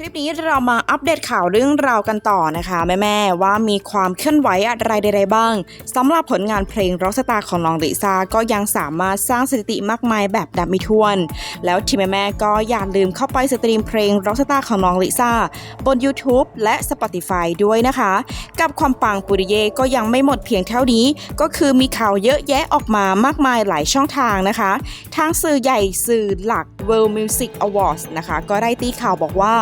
คลิปนี้เรามาอัปเดตข่าวเรื่องราวกันต่อนะคะแม่ๆว่ามีความเคลื่อนไหวอะไรใดๆบ้างสำหรับผลงานเพลงร็อกสตาร์ของน้องลิซ่าก็ยังสามารถสร้างสถิติมากมายแบบดับม่ถ้วน แล้วทีมแม่ๆก็อย่าลืมเข้าไปสตรีมเพลงร็อกสตาร์ของน้องลิซ่าบน YouTube และ Spotify ด้วยนะคะ กับความปังปุริเยก็ยังไม่หมดเพียงเท่านี้ ก็คือมีข่าวเยอะแยะออกมามากมายหลายช่องทางนะคะทางสื่อใหญ่สื่อหลัก World Music Awards นะคะ ก็ได้ตีข่าวบอกว่า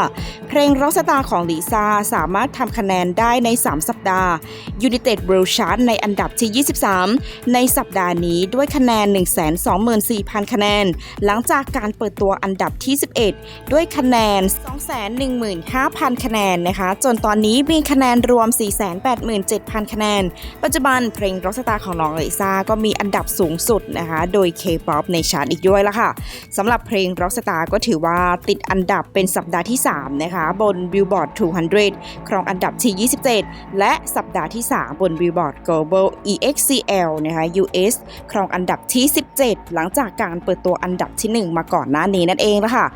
เพลงร็อกสตาร์ของลิซ่าสามารถทำคะแนนได้ใน 3 สัปดาห์ United World Chart ในอันดับที่ 23 ในสัปดาห์นี้ด้วยคะแนน 124,000 คะแนน หลังจากการเปิดตัวอันดับที่ 11 ด้วยคะแนน 215,000 คะแนนนะคะ จนตอนนี้มีคะแนนรวม 487,000 คะแนน ปัจจุบันเพลงร็อกสตาร์ของน้องลิซ่าก็มีอันดับสูงสุดนะคะ โดย K-POP ในชาร์ตอีกด้วยละค่ะสำหรับเพลง Rockstar ก็ถือว่าติดอันดับเป็นสัปดาห์ที่ 3นะคะ บน Billboard 200 ครองอันดับที่ 27 และสัปดาห์ที่ 3 บน Billboard Global EXCL นะคะ US ครองอันดับที่ 17 หลังจากการเปิดตัวอันดับที่ 1 มาก่อนหน้านี้นั่นเองละค่ะ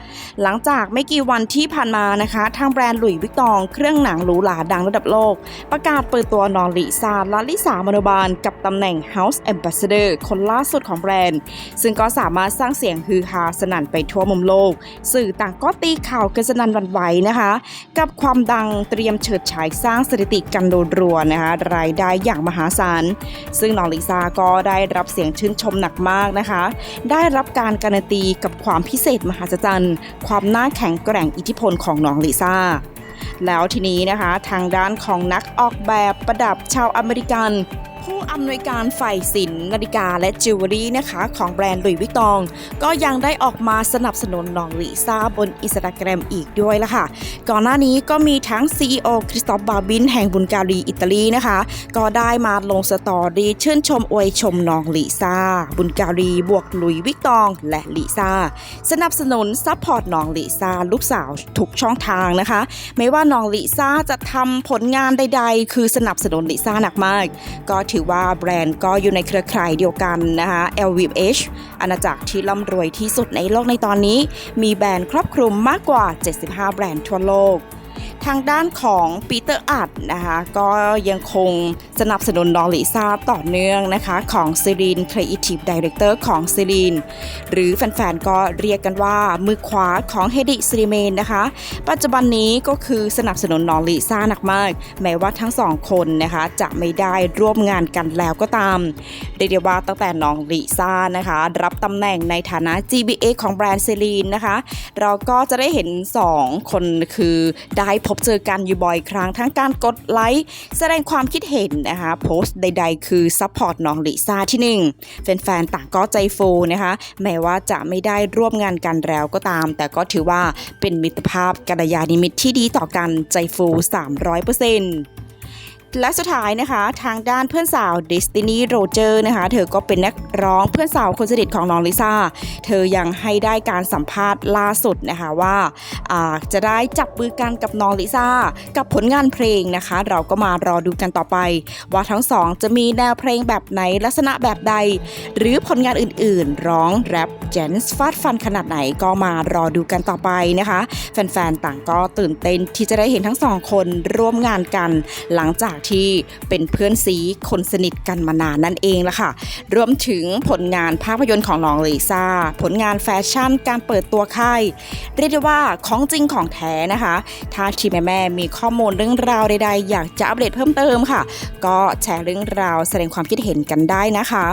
หลังจากไม่กี่วันที่ผ่านมานะคะ ทางแบรนด์หลุยส์วิกตองเครื่องหนังหรูหราดังระดับโลก ประกาศเปิดตัวนองลิซาลาลิสามโนบาล กับตำแหน่ง House Ambassador คนล่าสุดของแบรนด์ ซึ่งก็สามารถสร้างเสียงฮือฮาสนั่นไปทั่วมุมโลก สื่อต่างก็ตีข่าวกันสนั่นวันไหวนะคะ กับความดังเตรียมเฉิดฉายสร้างสถิติกันโดดรัวนะคะรายได้อย่างมหาศาล ซึ่งน้องลิซ่าก็ได้รับเสียงชื่นชมหนักมากนะคะ ได้รับการการันตีกับความพิเศษมหัศจรรย์ความน่าแข็งแกร่งอิทธิพลของน้องลิซ่าแล้วทีนี้นะคะทางด้านของนักออกแบบประดับชาวอเมริกัน ผู้อำนวยการฝ่ายสินนาฬิกาและจิวเวลรี่นะคะของแบรนด์หลุยส์วิกตอง ก็ยังได้ออกมาสนับสนุนน้องลิซ่าบนอินสตาแกรมอีกด้วยละค่ะ ก่อนหน้านี้ก็มีทั้ง CEO คริสตอฟบาบินแห่งบุลการีอิตาลีนะคะ ก็ได้มาลงสตอรี่ชื่นชมอวยชมน้องลิซ่าบุลการีบวกหลุยส์วิกตอง และลิซ่าสนับสนุนซัพพอร์ตน้องลิซ่าลูกสาวทุกช่องทางนะคะ ไม่ว่าน้องลิซ่าจะทำผลงานใด ๆ คือสนับสนุนลิซ่าหนักมาก ก็ถือว่าแบรนด์ก็อยู่ในเครือข่ายเดียวกันนะคะ LVMH อาณาจักรที่ร่ำรวยที่สุดในโลกในตอนนี้ มีแบรนด์ครอบคลุมมากกว่า 75 แบรนด์ทั่วโลกทางด้านของปีเตอร์อัดนะคะก็ยังคง สนับสนุนน้องลิซ่าต่อเนื่องนะคะ ของซีรีน Creative Director ของซีรีนหรือแฟนๆก็เรียกกันว่ามือขวาของเฮดิซิริเมนนะคะ ปัจจุบันนี้ก็คือสนับสนุนน้องลิซ่าหนักมาก แม้ว่าทั้งสองคนนะคะจะไม่ได้ร่วมงานกันแล้วก็ตามเรียกได้ว่าตั้งแต่น้องลิซ่านะคะ รับตำแหน่งในฐานะ GBA ของแบรนด์เซรีนนะคะ เราก็จะได้เห็น 2 คนคือได้พบเจอกันอยู่บ่อยครั้งทั้งการกดไลค์แสดงความคิดเห็นนะคะ โพสต์ใด ๆ คือซัพพอร์ตน้องลิซ่าที่หนึ่งแฟนๆต่างก็ใจฟูนะคะ แม้ว่าจะไม่ได้ร่วมงานกันแล้วก็ตาม แต่ก็ถือว่าเป็นมิตรภาพกัลยาณมิตรที่ดีต่อกันใจฟู 300% และสุดท้ายนะคะ ทางด้านเพื่อนสาว Destiny Roger นะคะ เธอก็เป็นนักร้องเพื่อนสาวคนสนิทของน้องลิซ่า เธอยังให้ได้การสัมภาษณ์ล่าสุดนะคะว่าอ่าจะได้จับมือกันกับน้องลิซ่า กับผลงานเพลงนะคะ เราก็มารอดูกันต่อไป ว่าทั้งสองจะมีแนวเพลงแบบไหนลักษณะแบบใด หรือผลงานอื่นๆ ร้องแรปแจนส์ฟาดฟันขนาดไหนก็มารอดูกันต่อไปนะคะ แฟนๆต่างก็ตื่นเต้นที่จะได้เห็นทั้งสองคนร่วมงานกันหลังจากที่เป็นเพื่อนซีคนสนิทกันมานานนั่นเองละค่ะ รวมถึงผลงานภาพยนตร์ของน้องลิซ่า ผลงานแฟชั่น การเปิดตัวค่ายเรียกได้ว่าของจริงของแท้นะคะ ถ้าทีมแม่มีข้อมูลเรื่องราวใดๆ อยากจะอัปเดตเพิ่มเติมค่ะ ก็แชร์เรื่องราวแสดงความคิดเห็นกันได้นะคะ